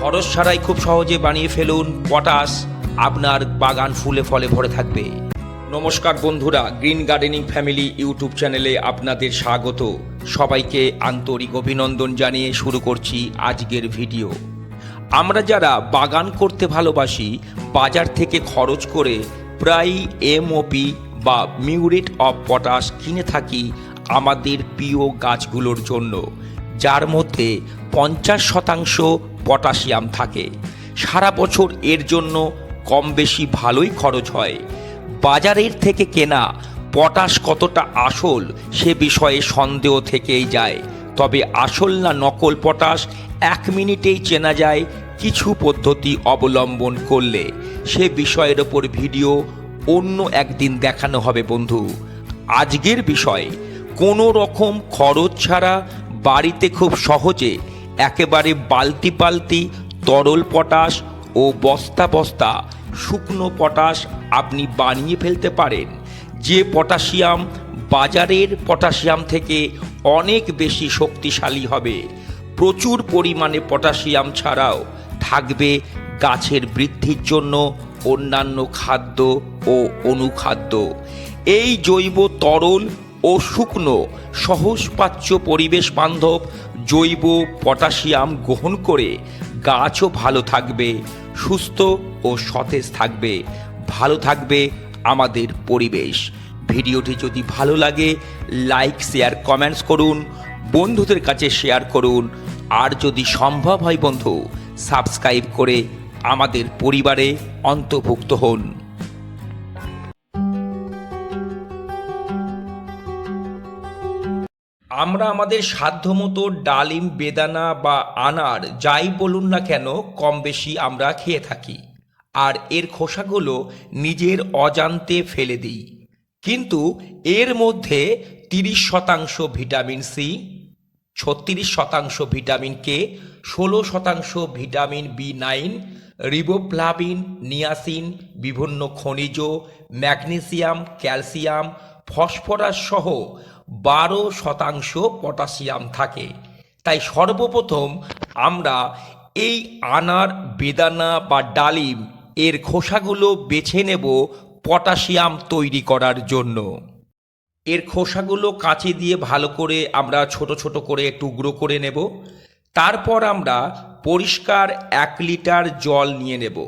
খরচ ছাড়াই খুব সহজে বানিয়ে ফেলুন পটাশ। আপনার বাগান ফুলে ফলে ভরে থাকবে। নমস্কার বন্ধুরা, গ্রিন গার্ডেনিং ফ্যামিলি ইউটিউব চ্যানেলে আপনাদের স্বাগত। সবাইকে আন্তরিক অভিনন্দন জানিয়ে শুরু করছি আজকের ভিডিও। আমরা যারা বাগান করতে ভালোবাসি, বাজার থেকে খরচ করে প্রায় এমওপি বা মিউরেট অফ পটাশ কিনে থাকি আমাদের প্রিয় গাছগুলোর জন্য। যার মধ্যে পঞ্চাশ শতাংশ পটাশিয়াম থাকে। সারা বছর এর জন্য কম বেশি ভালোই খরচ হয়। বাজারের থেকে কেনা পটাশ কতটা আসল সে বিষয়ে সন্দেহ থেকেই যায়। তবে আসল না নকল পটাশ এক মিনিটেই চেনা যায় কিছু পদ্ধতি অবলম্বন করলে। সে বিষয়ের ওপর ভিডিও অন্য একদিন দেখানো হবে বন্ধু। আজকের বিষয়, কোনো রকম খরচ ছাড়া বাড়িতে খুব সহজে একেবারে বালতি পালতি তরল পটাশ ও বস্তা বস্তা শুকনো পটাশ আপনি বানিয়ে ফেলতে পারেন। যে পটাশিয়াম বাজারের পটাশিয়াম থেকে অনেক বেশি শক্তিশালী হবে। প্রচুর পরিমাণে পটাশিয়াম ছাড়াও থাকবে গাছের বৃদ্ধির জন্য অন্যান্য খাদ্য ও অনুখাদ্য। এই জৈব তরল ও শুকনো সহজপাচ্য পরিবেশ বান্ধব জৈব পটাশিয়াম গ্রহণ করে গাছও ভালো থাকবে, সুস্থ ও সতেজ থাকবে। ভালো থাকবে আমাদের পরিবেশ। ভিডিওটি যদি ভালো লাগে, লাইক, শেয়ার, কমেন্টস করুন, বন্ধুদের কাছে শেয়ার করুন। আর যদি সম্ভব হয় বন্ধু, সাবস্ক্রাইব করে আমাদের পরিবারে অন্তর্ভুক্ত হন। আমরা আমাদের সাধ্যমতো ডালিম, বেদানা বা আনার যাই বলুন না কেন, কম বেশি আমরা খেয়ে থাকি। আর এর খোসাগুলো নিজের অজান্তে ফেলে দিই। কিন্তু এর মধ্যে তিরিশ শতাংশ ভিটামিন সি, ছত্রিশ শতাংশ ভিটামিন কে, ষোলো শতাংশ vitamin B nine riboflavin niacin, বিভিন্ন খনিজ, ম্যাগনেসিয়াম, ক্যালসিয়াম ফসফরাস সহ বারো শতাংশ পটাশিয়াম থাকে। তাই সর্বপ্রথম আমরা এই আনার, বেদানা বা ডালিম এর খোসাগুলো বেছে নেব পটাশিয়াম তৈরি করার জন্য। এর খোসাগুলো কাঁচি দিয়ে ভালো করে আমরা ছোট ছোট করে টুকরো করে নেব। তারপর আমরা পরিষ্কার এক লিটার জল নিয়ে নেব।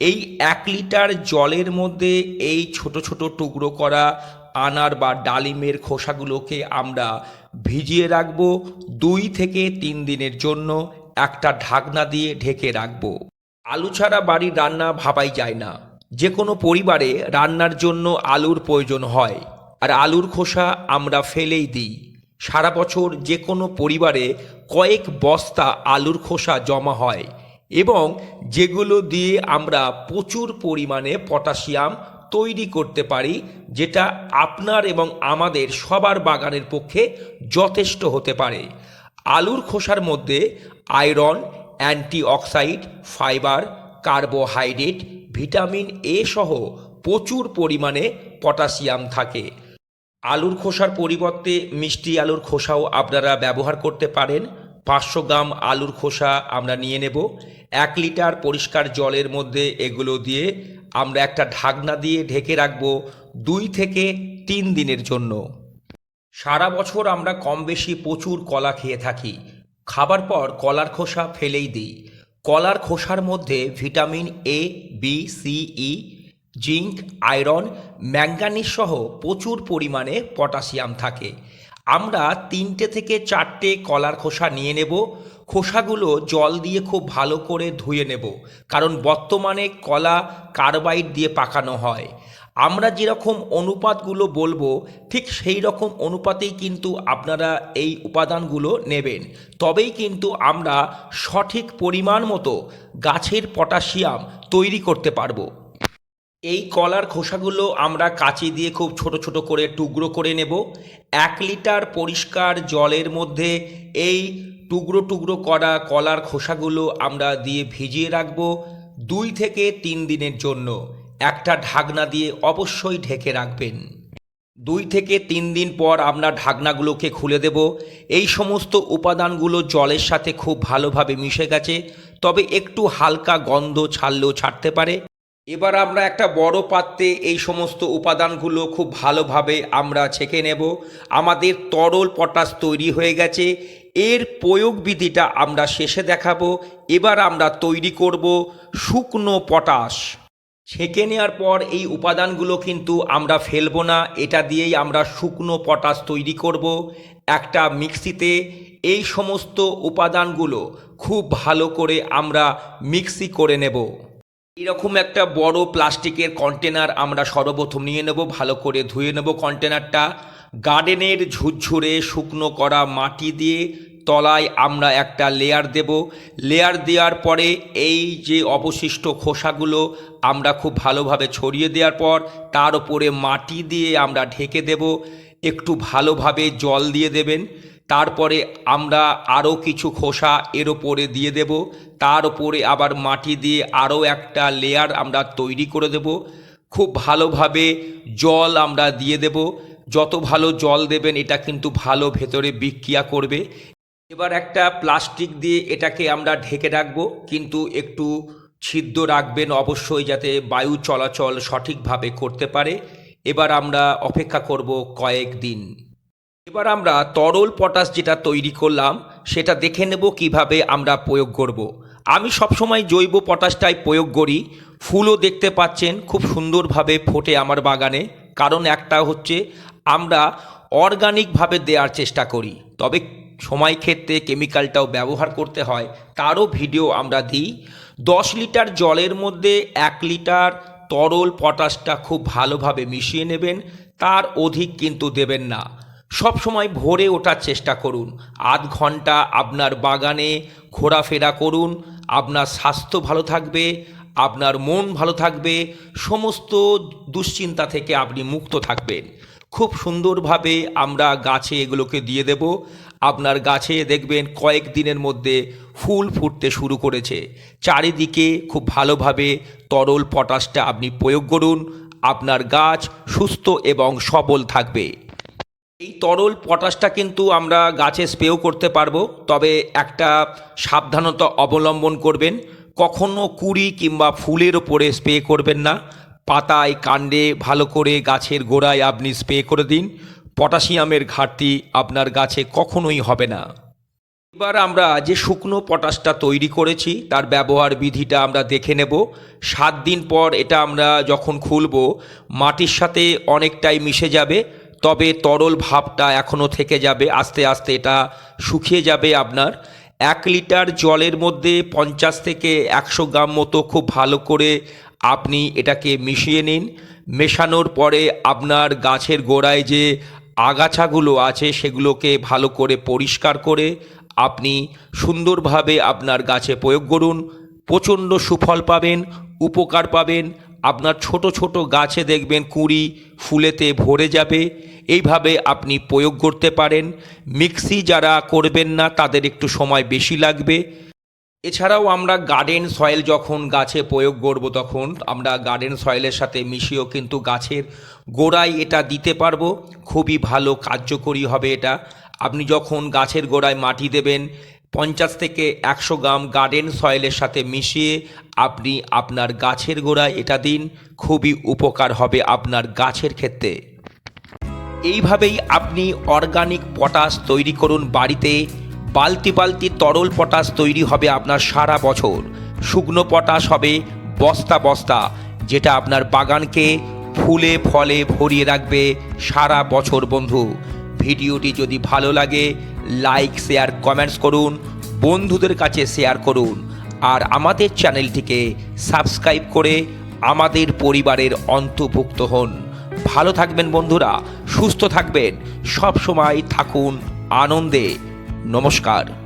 এই এক লিটার জলের মধ্যে এই ছোট ছোট টুকরো করা আনার বা ডালিমের খোসাগুলোকে আমরা ভিজিয়ে রাখব দুই থেকে তিন দিনের জন্য একটা ঢাকনা দিয়ে ঢেকে রাখব। আলু ছাড়া বাড়ির রান্না ভাবাই যায় না। যে কোনো পরিবারে রান্নার জন্য আলুর প্রয়োজন হয়। আর আলুর খোসা আমরা ফেলেই দিই। সারা বছর যে কোনো পরিবারে কয়েক বস্তা আলুর খোসা জমা হয় এবং যেগুলো দিয়ে আমরা প্রচুর পরিমাণে পটাশিয়াম তৈরি করতে পারি, যেটা আপনার এবং আমাদের সবার বাগানের পক্ষে যথেষ্ট হতে পারে। আলুর খোসার মধ্যে iron, antioxidant, fibre, carbohydrate, vitamin A সহ প্রচুর পরিমাণে পটাশিয়াম থাকে। আলুর খোসার পরিবর্তে মিষ্টি আলুর খোসাও আপনারা ব্যবহার করতে পারেন। পাঁচশো গ্রাম আলুর খোসা আমরা নিয়ে নেব। এক লিটার পরিষ্কার জলের মধ্যে এগুলো দিয়ে আমরা একটা ঢাকনা দিয়ে ঢেকে রাখব দুই থেকে তিন দিনের জন্য। সারা বছর আমরা কম বেশি প্রচুর কলা খেয়ে থাকি। খাবার পর কলার খোসা ফেলেই দিই। কলার খোসার মধ্যে vitamin A B C E zinc, iron manganese সহ প্রচুর পরিমাণে পটাশিয়াম থাকে। আমরা তিনটে থেকে চারটে কলার খোসা নিয়ে নেব। খোসাগুলো জল দিয়ে খুব ভালো করে ধুয়ে নেব, কারণ বর্তমানে কলা কার্বাইড দিয়ে পাকানো হয়। আমরা যেরকম অনুপাতগুলো বলব, ঠিক সেই রকম অনুপাতেই কিন্তু আপনারা এই উপাদানগুলো নেবেন। তবেই কিন্তু আমরা সঠিক পরিমাণ মতো গাছের পটাশিয়াম তৈরি করতে পারব। এই কলার খোসাগুলো আমরা কাঁচি দিয়ে খুব ছোট ছোট করে টুকরো করে নেব। এক লিটার পরিষ্কার জলের মধ্যে এই টুকরো টুকরো করা কলার খোসাগুলো আমরা দিয়ে ভিজিয়ে রাখব দুই থেকে তিন দিনের জন্য। একটা ঢাকনা দিয়ে অবশ্যই ঢেকে রাখবেন। দুই থেকে তিন দিন পর আমরা ঢাকনাগুলোকে খুলে দেব। এই সমস্ত উপাদানগুলো জলের সাথে খুব ভালোভাবে মিশে গেছে, তবে একটু হালকা গন্ধ ছাড়লেও ছাড়তে পারে। এবার আমরা একটা বড় পাত্রে এই সমস্ত উপাদানগুলো খুব ভালোভাবে আমরা ছেঁকে নেব। আমাদের তরল পটাশ তৈরি হয়ে গেছে। এর প্রয়োগ বিধিটা আমরা শেষে দেখাবো। এবার আমরা তৈরি করব শুকনো পটাশ। ছেঁকে নেওয়ার পর এই উপাদানগুলো কিন্তু আমরা ফেলব না। এটা দিয়েই আমরা শুকনো পটাশ তৈরি করব। একটা মিক্সিতে এই সমস্ত উপাদানগুলো খুব ভালো করে আমরা মিক্সি করে নেব। এরকম একটা বড় প্লাস্টিকের কন্টেনার আমরা সর্বপ্রথম নিয়ে নেব, ভালো করে ধুয়ে নেব কন্টেনারটা। গার্ডেনের ঝুরঝুরে শুকনো করা মাটি দিয়ে তলায় আমরা একটা লেয়ার দেব। লেয়ার দেওয়ার পরে এই যে অবশিষ্ট খোসাগুলো আমরা খুব ভালোভাবে ছড়িয়ে দেওয়ার পর তার উপরে মাটি দিয়ে আমরা ঢেকে দেব। একটু ভালোভাবে জল দিয়ে দেবেন। তারপরে আমরা আরও কিছু খোসা এর ওপরে দিয়ে দেব। তার ওপরে আবার মাটি দিয়ে আরও একটা লেয়ার আমরা তৈরি করে দেব। খুব ভালোভাবে জল আমরা দিয়ে দেব। যত ভালো জল দেবেন, এটা কিন্তু ভালো ভেতরে বিক্রিয়া করবে। এবার একটা প্লাস্টিক দিয়ে এটাকে আমরা ঢেকে রাখব, কিন্তু একটু ছিদ্র রাখবেন অবশ্যই যাতে বায়ু চলাচল সঠিকভাবে করতে পারে। এবার আমরা অপেক্ষা করব কয়েক দিন এবার আমরা তরল পটাশ যেটা তৈরি করলাম, সেটা দেখে নেব কীভাবে আমরা প্রয়োগ করব। আমি সবসময় জৈব পটাশটাই প্রয়োগ করি। ফুলও দেখতে পাচ্ছেন, খুব সুন্দরভাবে ফোটে আমার বাগানে। কারণ একটা হচ্ছে, আমরা অর্গানিকভাবে দেওয়ার চেষ্টা করি। তবে সময় ক্ষেত্রে কেমিক্যালটাও ব্যবহার করতে হয়। তারও ভিডিও আমরা দিই। দশ লিটার জলের মধ্যে এক লিটার তরল পটাশটা খুব ভালোভাবে মিশিয়ে নেবেন। তার অধিক কিন্তু দেবেন না। সব সময় ভোরে ওঠার চেষ্টা করুন। আধ ঘণ্টা আপনার বাগানে ঘোরাফেরা করুন। আপনার স্বাস্থ্য ভালো থাকবে, আপনার মন ভালো থাকবে, সমস্ত দুশ্চিন্তা থেকে আপনি মুক্ত থাকবেন। খুব সুন্দরভাবে আমরা গাছে এগুলোকে দিয়ে দেব। আপনার গাছে দেখবেন কয়েক দিনের মধ্যে ফুল ফুটতে শুরু করেছে। চারিদিকে খুব ভালোভাবে তরল পটাশটা আপনি প্রয়োগ করুন। আপনার গাছ সুস্থ এবং সবল থাকবে। এই তরল পটাশটা কিন্তু আমরা গাছে স্প্রেও করতে পারব, তবে একটা সাবধানতা অবলম্বন করবেন। কখনো কুড়ি কিংবা ফুলের ওপরে স্প্রে করবেন না। পাতায়, কাণ্ডে ভালো করে গাছের গোড়ায় আপনি স্প্রে করে দিন। পটাশিয়ামের ঘাটতি আপনার গাছে কখনোই হবে না। এবার আমরা যে শুকনো পটাশটা তৈরি করেছি, তার ব্যবহার বিধিটা আমরা দেখে নেব। সাত দিন পর এটা আমরা যখন খুলব, মাটির সাথে অনেকটাই মিশে যাবে। তবে তরল ভাবটা এখনও থেকে যাবে, আস্তে আস্তে এটা শুকিয়ে যাবে আপনার। এক লিটার জলের মধ্যে পঞ্চাশ থেকে একশো গ্রাম মতো খুব ভালো করে আপনি এটাকে মিশিয়ে নিন। মেশানোর পরে আপনার গাছের গোড়ায় যে আগাছাগুলো আছে সেগুলোকে ভালো করে পরিষ্কার করে আপনি সুন্দরভাবে আপনার গাছে প্রয়োগ করুন। প্রচণ্ড সুফল পাবেন, উপকার পাবেন। আপনার ছোট ছোট গাছে দেখবেন কুঁড়ি ফুলেতে ভরে যাবে। এইভাবে আপনি প্রয়োগ করতে পারেন। মিক্সি যারা করবেন না, তাদের একটু সময় বেশি লাগবে। এছাড়াও আমরা গার্ডেন সয়েল যখন গাছে প্রয়োগ করব তখন আমরা গার্ডেন সয়েলের সাথে মিশিয়েও কিন্তু গাছের গোড়ায় এটা দিতে পারব। খুবই ভালো কার্যকরী হবে এটা। আপনি যখন গাছের গোড়ায় মাটি দেবেন পঞ্চাশ থেকে একশো গ্রাম গার্ডেন সয়েলের সাথে মিশিয়ে আপনি আপনার গাছের গোড়ায় এটা দিন, খুবই উপকার হবে আপনার গাছের ক্ষেত্রে। এইভাবেই আপনি অর্গানিক পটাশ তৈরি করুন বাড়িতে। বালতি বালতি তরল পটাশ তৈরি হবে আপনার সারা বছর। শুকনো পটাশ হবে বস্তা বস্তা, যেটা আপনার বাগানকে ফুলে ফলে ভরিয়ে রাখবে সারা বছর বন্ধু। ভিডিওটি যদি ভালো লাগে লাইক শেয়ার কমেন্টস করুন, বন্ধুদের কাছে শেয়ার করুন, আর আমাদের চ্যানেলটিকে সাবস্ক্রাইব করে আমাদের পরিবারের অন্তর্ভুক্ত হন। ভালো থাকবেন বন্ধুরা, সুস্থ থাকবেন সব সময় থাকুন আনন্দে। নমস্কার।